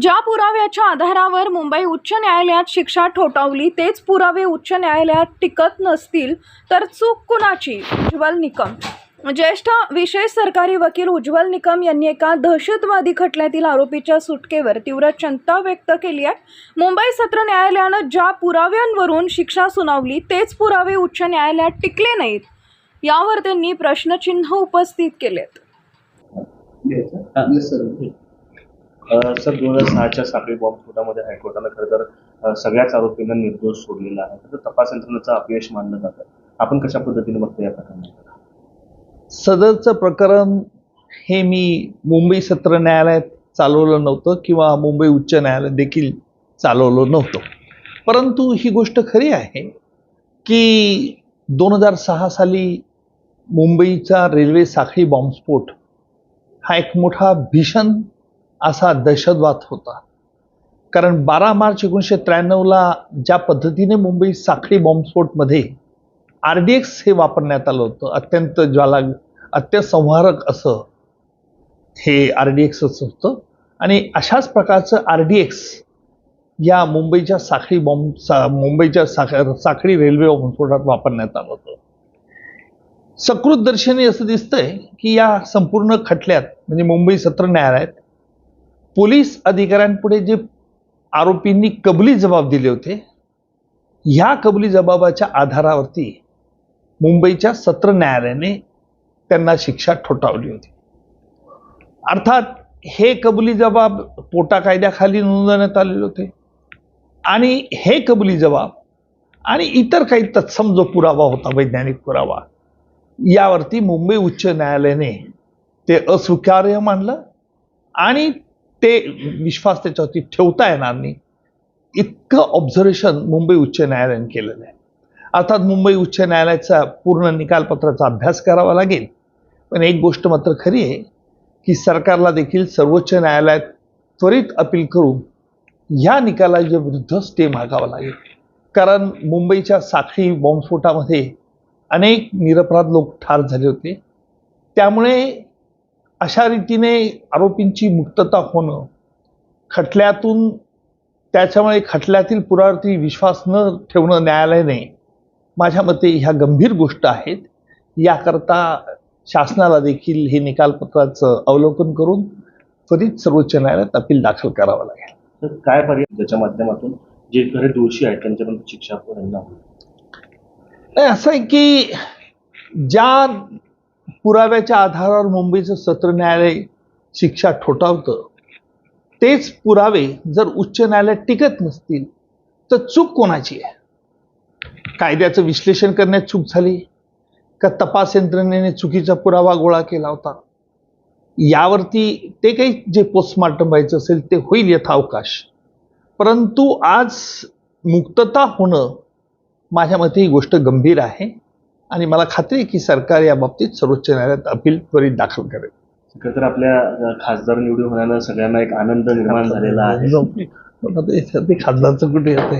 ज्या पुराव्याच्या आधारावर मुंबई उच्च न्यायालयात शिक्षा ठोठावली तेच पुरावे उच्च न्यायालयात टिकत नसतील तर चूक कुणाची? उज्ज्वल निकम. ज्येष्ठ विशेष सरकारी वकील उज्ज्वल निकम यांनी एका दहशतवादी खटल्यातील आरोपीच्या सुटकेवर तीव्र चिंता व्यक्त केली आहे. मुंबई सत्र न्यायालयानं ज्या पुराव्यांवरून शिक्षा सुनावली तेच पुरावे उच्च न्यायालयात टिकले नाहीत. यावर त्यांनी प्रश्नचिन्ह उपस्थित केलेत. Yes, सर दोन हजार सहाच्या साखळी बॉम्ब स्फोटामध्ये हायकोर्टानं खरं तर सगळ्याच आरोपींना निर्दोष सोडलेला आहे. तर तपास यंत्रणेचं अपयश मानलं जातं आपण कशा पद्धतीने बघतो या प्रकरणात सदरचं प्रकरण हे मी मुंबई सत्र न्यायालयात चालवलं नव्हतं किंवा मुंबई उच्च न्यायालयात देखील चालवलं नव्हतं. परंतु ही गोष्ट खरी आहे की दोन हजार सहा साली मुंबईचा रेल्वे साखळी बॉम्बस्फोट हा एक मोठा भीषण असा दहशतवाद होता. कारण बारा मार्च एकोणीसशे त्र्याण्णवला ज्या पद्धतीने मुंबई साखळी बॉम्बस्फोटमध्ये आर डी एक्स हे वापरण्यात आलं होतं अत्यंत ज्वाला अत्यंत संहारक असं हे आर डी एक्सच होतं. आणि अशाच प्रकारचं आर डी एक्स या मुंबईच्या साखळी बॉम्ब सा मुंबईच्या साख साखळी रेल्वे बॉम्बस्फोटात वापरण्यात आलं होतं. सकृत दर्शनी असं दिसतंय की या संपूर्ण खटल्यात म्हणजे मुंबई सत्र न्यायालयात पोलीस अधिकाऱ्यांपुढे जे आरोपींनी कबुली जबाब दिले होते ह्या कबली जबाबाच्या आधारावरती मुंबईच्या सत्र न्यायालयाने त्यांना शिक्षा ठोठावली होती. अर्थात हे कबुली जबाब पोटा कायद्याखाली नोंदवण्यात आलेले होते. आणि हे कबुली जबाब आणि इतर काही तत्सम जो पुरावा होता वैज्ञानिक पुरावा यावरती मुंबई उच्च न्यायालयाने ते अस्वीकार्य मानलं आणि ते विश्वास त्याच्यावरती ठेवता येणार नाही. इतकं ऑब्झर्वेशन मुंबई उच्च न्यायालयाने केलेलं आहे. अर्थात मुंबई उच्च न्यायालयाचा पूर्ण निकालपत्राचा अभ्यास करावा लागेल. पण एक गोष्ट मात्र खरी आहे की सरकारला देखील सर्वोच्च न्यायालयात त्वरित अपील करून ह्या निकालाच्या विरुद्ध स्टे मागावा लागेल. कारण मुंबईच्या साखळी बॉम्बस्फोटामध्ये अनेक निरपराध लोक ठार झाले होते. त्यामुळे अशा रीतीने आरोपींची मुक्तता होणं खटल्यातून त्याच्यामुळे खटल्यातील पुरावरती विश्वास न ठेवणं न्यायालयाने माझ्या मते ह्या गंभीर गोष्ट आहेत. याकरता शासनाला देखील हे निकालपत्राचं अवलोकन करून त्वरित सर्वोच्च न्यायालयात अपील दाखल करावं लागेल. तर काय पर्याय त्याच्या माध्यमातून? जे खरे दोषी आहेत त्यांच्यापर्यंत शिक्षा नाही असं आहे की ज्या पुराव्याच्या आधारावर मुंबईचं सत्र न्यायालय शिक्षा ठोठावतं. तेच पुरावे जर उच्च न्यायालयात टिकत नसतील तर चूक कोणाची आहे? कायद्याचं विश्लेषण करण्यात चूक झाली? का तपास यंत्रणेने चुकीचा पुरावा गोळा केला होता? यावरती ते काही जे पोस्टमार्टम व्हायचं असेल ते होईल यथावकाश परंतु आज मुक्तता होणं माझ्या मते ही गोष्ट गंभीर आहे. आणि मला खात्री आहे की सरकार या बाबतीत सर्वोच्च न्यायालयात अपील त्वरित दाखल करेल. खरं तर आपल्या खासदार निवडून होण्यानं सगळ्यांना एक आनंद निर्माण झालेला आहे. खासदारचं कुठे येत